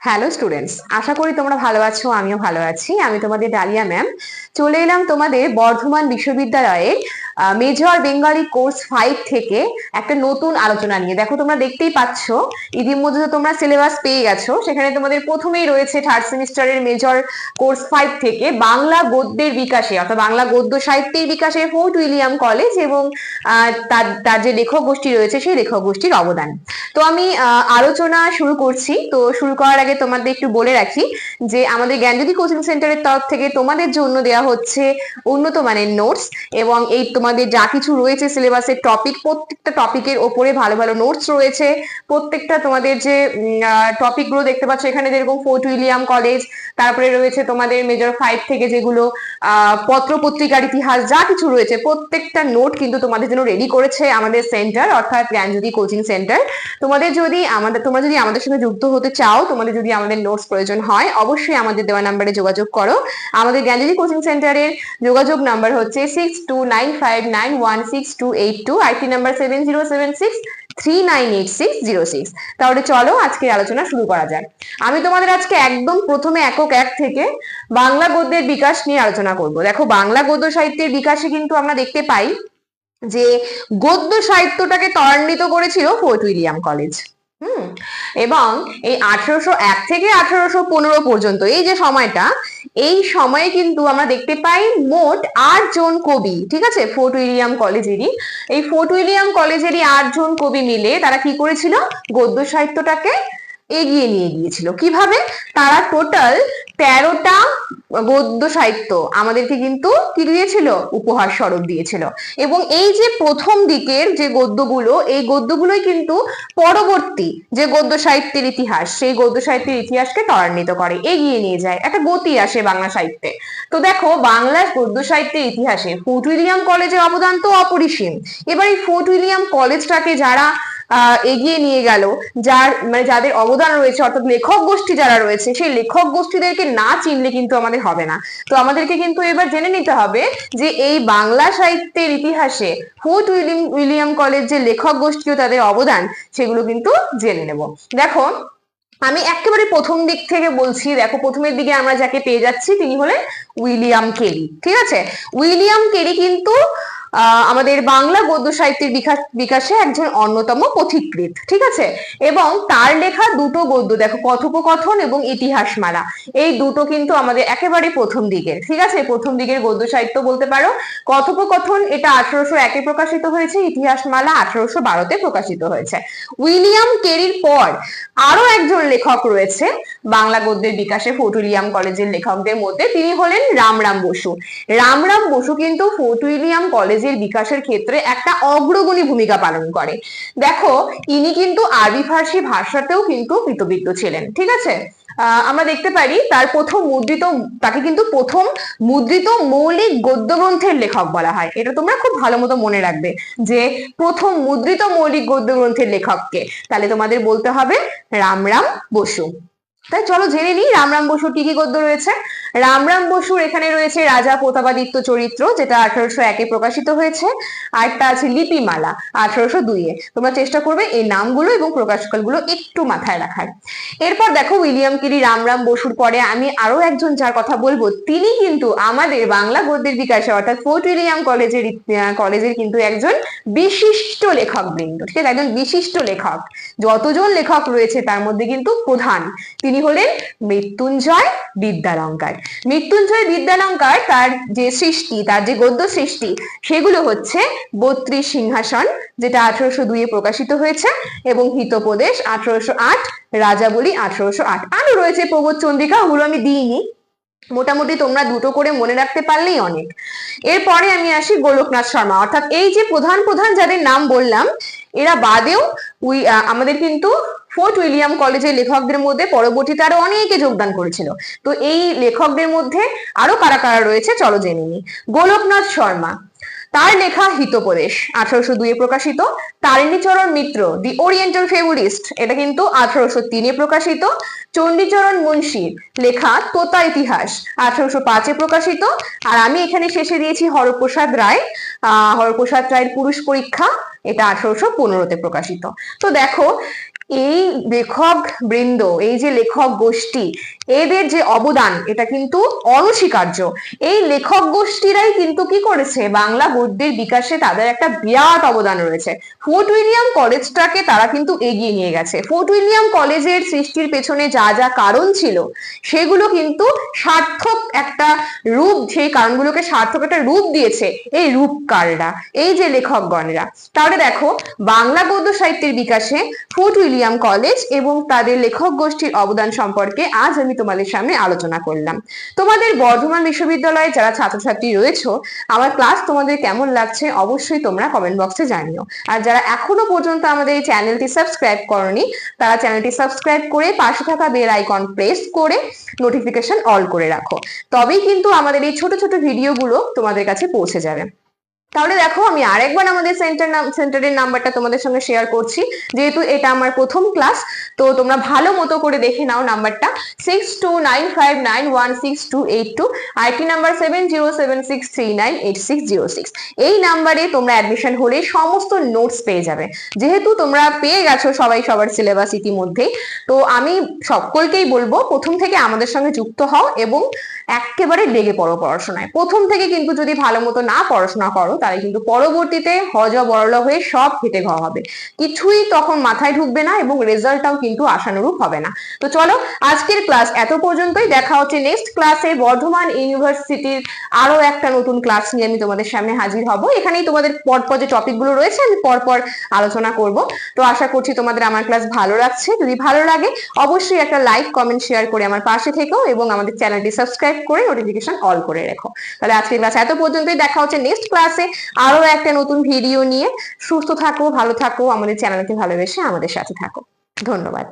Hello students আশা করি তোমরা ভালো আছো, আমিও ভালো আছি। আমি তোমাদের ডালিয়া ম্যাম চলে এলাম তোমাদের বর্ধমান বিশ্ববিদ্যালয়ের মেজর বেঙ্গলি কোর্স ফাইভ থেকে একটা নতুন আলোচনা নিয়ে। দেখো, তোমরা দেখতেই পাচ্ছ, ইতিমধ্যে তো তোমরা সিলেবাস পেয়ে গেছো। সেখানে তোমাদের প্রথমেই রয়েছে থার্ড সেমিস্টারের মেজর কোর্স ফাইভ থেকে বাংলা গদ্যের বিকাশে, অর্থাৎ বাংলা গদ্য সাহিত্যের বিকাশে ফোর্ট উইলিয়াম কলেজ এবং তার তার যে লেখক গোষ্ঠী রয়েছে, সেই লেখক গোষ্ঠীর অবদান। তো আমি আলোচনা শুরু করছি। তো শুরু করার আগে তোমাদের একটু বলে রাখি যে আমাদের জ্ঞানজ্যোতি কোচিং সেন্টারের তরফ থেকে তোমাদের জন্য দেওয়া হচ্ছে উন্নত মানের নোটস এবং এই তোমাদের যা কিছু রয়েছে সিলেবাসের টপিক প্রত্যেকটা টপিকের ওপরে ভালো ভালো নোটস রয়েছে। প্রত্যেকটা তোমাদের যে টপিকগুলো দেখতে পাচ্ছ, এখানে যেরকম ফোর্ট উইলিয়াম কলেজ তারপরে রয়েছে তোমাদের মেজর ফাইভ থেকে যেগুলো পত্র পত্রিকার ইতিহাস, যা কিছু রয়েছে, প্রত্যেকটা নোট কিন্তু তোমাদের জন্য রেডি করেছে আমাদের সেন্টার অর্থাৎ জ্ঞানজ্যোতি কোচিং সেন্টার তোমাদের যদি আমাদের, তোমরা যদি আমাদের সঙ্গে যুক্ত হতে চাও, তোমাদের যদি আমাদের নোটস প্রয়োজন হয়, অবশ্যই আমাদের দেওয়া নাম্বারে যোগাযোগ করো। আমাদের জ্ঞানজ্যোতি কোচিং সেন্টারের যোগাযোগ নাম্বার হচ্ছে six two nine five IT number তাহলে চলো আজকে আলোচনা শুরু করা যাক। আমি তোমাদের আজকে একদম প্রথমে একক এক থেকে বাংলা গদ্যের বিকাশ নিয়ে আলোচনা করব। দেখো, বাংলা গদ্য সাহিত্যের বিকাশে কিন্তু আমরা দেখতে পাই যে গদ্য সাহিত্যটাকে ত্বরান্বিত করেছিল ফোর্ট উইলিয়াম কলেজ। হুম? এবং এই আঠারোশো এক থেকে আঠারোশো পনেরো পর্যন্ত এই যে সময়টা এই সময়ে কিন্তু আমরা দেখতে পাই মোট আট জন কবি, ঠিক আছে? ফোর্ট উইলিয়াম কলেজেরই। এই ফোর্ট উইলিয়াম কলেজেরই আট জন কবি মিলে তারা কি করেছিল? গদ্য সাহিত্যটাকে এগিয়ে নিয়ে গিয়েছিল। কীভাবে? তারা টোটাল তেরোটা গদ্য সাহিত্য আমাদেরকে কিন্তু কি দিয়েছিল? উপহার স্বরূপ দিয়েছিল। এবং এই যে প্রথম দিকের যে গদ্যগুলো, এই গদ্যগুলোই কিন্তু পরবর্তী যে গদ্য সাহিত্যের ইতিহাস, সেই গদ্য সাহিত্যের ইতিহাসকে ত্বরান্বিত করে, এগিয়ে নিয়ে যায়। একটা গতি আসে বাংলা সাহিত্যে। তো দেখো বাংলার গদ্য সাহিত্যের ইতিহাসে ফোর্ট উইলিয়াম কলেজের অবদান তো অপরিসীম। এবার এই ফোর্ট উইলিয়াম কলেজটাকে যারা এগিয়ে নিয়ে গেল। যার মানে যাদের অবদান রয়েছে, অর্থাৎ লেখক গোষ্ঠী যারা রয়েছে, সেই লেখক গোষ্ঠীদেরকে না চিনলে কিন্তু আমাদের হবে না। তো আমাদেরকে কিন্তু এবার জেনে নিতে হবে যে এই বাংলা সাহিত্যের ইতিহাসে ফোর্ট উইলিয়াম উইলিয়াম কলেজ যে লেখক গোষ্ঠী ও তাদের অবদান, সেগুলো কিন্তু জেনে নেব। দেখো, আমি একেবারে প্রথম দিক থেকে বলছি, দেখো, প্রথমের দিকে আমরা যাকে পেয়ে যাচ্ছি, তিনি হলেন উইলিয়াম কেরি, ঠিক আছে? উইলিয়াম কেরি কিন্তু আমাদের বাংলা গদ্য সাহিত্যের বিকাশ, বিকাশে একজন অন্যতম পথিকৃৎ, ঠিক আছে? এবং তার লেখা দুটো গদ্য, দেখো, কথোপকথন এবং ইতিহাসমালা, এই দুটো কিন্তু আমাদের একেবারে প্রথম দিকের, ঠিক আছে? প্রথম দিকের গদ্য সাহিত্য বলতে পারো। কথোপকথন এটা আঠারোশো একে প্রকাশিত হয়েছে, ইতিহাসমালা আঠারোশো বারোতে প্রকাশিত হয়েছে। উইলিয়াম কেরির পর আরও একজন লেখক রয়েছে বাংলা গদ্যের বিকাশে ফোর্ট উইলিয়াম কলেজের লেখকদের মধ্যে। তিনি হলেন রামরাম বসু। রামরাম বসু কিন্তু ফোর্ট উইলিয়াম কলেজের বিকাশের ক্ষেত্রে একটা অগ্রগণী ভূমিকা পালন করে। দেখো, ইনি কিন্তু আরবি ফার্সি ভাষাতেও কিন্তু কৃতবিদ্ধ ছিলেন, ঠিক আছে? আমরা দেখতে পারি তার প্রথম মুদ্রিত, তাকে কিন্তু প্রথম মুদ্রিত মৌলিক গদ্য গ্রন্থের লেখক বলা হয়। এটা তোমরা খুব ভালো মতো মনে রাখবে যে প্রথম মুদ্রিত মৌলিক গদ্য গ্রন্থের লেখককে। তাহলে তোমাদের বলতে হবে রামরাম বসু। তাই চলো জেনে নিই, রামরাম বসুর কি কি গদ্য রয়েছে। রামরাম বসুর এখানে রয়েছে রাজা প্রতাপাদিত্য চরিত্র, যেটা আঠারোশো একে প্রকাশিত হয়েছে আরটা আছে লিপিমালা আঠারোশো দুইয়ে। তোমরা চেষ্টা করবে এই নামগুলো এবং প্রকাশকালগুলো একটু মাথায় রাখার। এরপর দেখো উইলিয়াম কিরি রামরাম বসুর পরে আমি আরও একজন যার কথা বলব, তিনি কিন্তু আমাদের বাংলা গদ্যের বিকাশে, অর্থাৎ ফোর্ট উইলিয়াম কলেজের কলেজের কিন্তু একজন বিশিষ্ট লেখক বৃন্দ ঠিক আছে? একজন বিশিষ্ট লেখক। যতজন লেখক রয়েছে তার মধ্যে কিন্তু প্রধান। তিনি হলেন মৃত্যুঞ্জয় বিদ্যালঙ্কার। মৃত্যুঞ্জয় বিদ্যালঙ্কার তার যে সৃষ্টি, তার যে গদ্য সৃষ্টি, সেগুলো হচ্ছে বত্রিশ সিংহাসন, যেটা আঠারোশো দুইয়ে প্রকাশিত হয়েছে, এবং হিতপ্রদেশ আঠারোশো আট, রাজাবলী আঠারোশো আট। আরও রয়েছে প্রবোধ চন্দ্রিকা, ওগুলো আমি দিইনি। মোটামুটি তোমরা দুটো করে মনে রাখতে পারলেই অনেক। এরপরে আমি আসি গোলকনাথ শর্মা। অর্থাৎ এই যে প্রধান প্রধান যাদের নাম বললাম, এরা বাদেও উই আমাদের কিন্তু ফোর্ট উইলিয়াম কলেজের লেখকদের মধ্যে পরবর্তীতে আরও অনেকে যোগদান করেছিল। তো এই লেখকদের মধ্যে আরও কারা কারা রয়েছে? চলো জেনে নিই। গোলকনাথ শর্মা। তার লেখা হিতোপদেশ, আঠারোশো দুইয়ে প্রকাশিত। তারিণীচরণ মিত্র দি ওরিয়েন্টাল ফেভুরিস্ট এটা কিন্তু আঠারোশো তিনে প্রকাশিত। চণ্ডীচরণ মুন্সির লেখা তোতা ইতিহাস, আঠারোশো পাঁচে প্রকাশিত। আর আমি এখানে শেষে দিয়েছি হরপ্রসাদ রায়, আহ, হরপ্রসাদ রায়ের পুরুষ পরীক্ষা, এটা আঠারোশো পনেরোতে প্রকাশিত। তো দেখো, এই লেখক বৃন্দ, এই যে লেখক গোষ্ঠী এদের যে অবদান, এটা কিন্তু অনস্বীকার্য। এই লেখক গোষ্ঠীরাই কিন্তু কি করেছে? বাংলা গদ্যের বিকাশে তাদের একটা বিরাট অবদান রয়েছে। ফোর্ট উইলিয়াম কলেজটাকে তারা কিন্তু এগিয়ে নিয়ে গেছে। ফোর্ট উইলিয়াম কলেজের সৃষ্টির পেছনে যা যা কারণ ছিল, সেগুলো কিন্তু সার্থক একটা রূপ, সেই কারণগুলোকে সার্থক একটা রূপ দিয়েছে এই রূপকাররা, এই যে লেখকগণরা। তাহলে দেখো, বাংলা গদ্য সাহিত্যের বিকাশে ফোর্ট উইলিয়াম কলেজ এবং তাদের লেখক গোষ্ঠীর অবদান সম্পর্কে আজ আমি তোমাদের সামনে আলোচনা করলাম। তোমাদের বর্ধমান বিশ্ববিদ্যালয়ে যারা ছাত্রছাত্রী রয়েছে, আমার ক্লাস তোমাদের কেমন লাগছে অবশ্যই তোমরা কমেন্ট বক্সে জানিও। আর যারা এখনও পর্যন্ত আমাদের এই চ্যানেলটি সাবস্ক্রাইব করনি, তারা চ্যানেলটি সাবস্ক্রাইব করে পাশে থাকা বেল আইকন প্রেস করে নোটিফিকেশন অল করে রাখো। তবেই কিন্তু আমাদের এই ছোট ছোট ভিডিওগুলো তোমাদের কাছে পৌঁছে যাবে। তাহলে দেখো, আমি আরেকবার আমাদের সেন্টার নাম সেন্টারের নাম্বারটা তোমাদের সঙ্গে শেয়ার করছি। যেহেতু এটা আমার প্রথম ক্লাস তো তোমরা ভালো মতো করে দেখে নাও নাম্বারটা six two nine five nine one six two eight two IT number seven zero seven six three nine eight six zero six এই নাম্বারে তোমরা অ্যাডমিশন হলে সমস্ত নোটস পেয়ে যাবে। যেহেতু তোমরা পেয়ে গেছো সবাই সবার সিলেবাস ইতিমধ্যেই, তো আমি সকলকেই বলব, প্রথম থেকে আমাদের সঙ্গে যুক্ত হও এবং একেবারে লেগে পড়ো পড়াশোনায়। প্রথম থেকে কিন্তু যদি ভালো মতো না পড়াশোনা করো তাহলে কিন্তু পরবর্তীতে হজ বড়লা হয়ে সব খেটে ঘ হবে। কিছুই তখন মাথায় ঢুকবে না এবং রেজাল্টটাও কিন্তু আশানুরূপ হবে না। তো চলো, আজকের ক্লাস এত পর্যন্তই। দেখা হচ্ছে নেক্সট ক্লাসে বর্ধমান ইউনিভার্সিটির আরও একটা নতুন ক্লাস নিয়ে আমি তোমাদের সামনে হাজির হব। এখানেই তোমাদের পরপর যে টপিকগুলো রয়েছে, আমি পরপর আলোচনা করব। তো আশা করছি তোমাদের আমার ক্লাস ভালো লাগছে। যদি ভালো লাগে, অবশ্যই একটা লাইক কমেন্ট শেয়ার করে আমার পাশে থেকো এবং আমাদের চ্যানেলটি সাবস্ক্রাইব করে নোটিফিকেশন অল করে রেখো। তাহলে আজকের ক্লাস এত পর্যন্তই। দেখা হচ্ছে নেক্সট ক্লাসে আরও একটা নতুন ভিডিও নিয়ে সুস্থ থাকো, ভালো থাকো, আমাদের চ্যানেলকে ভালোবেসে আমাদের সাথে থাকো। ধন্যবাদ।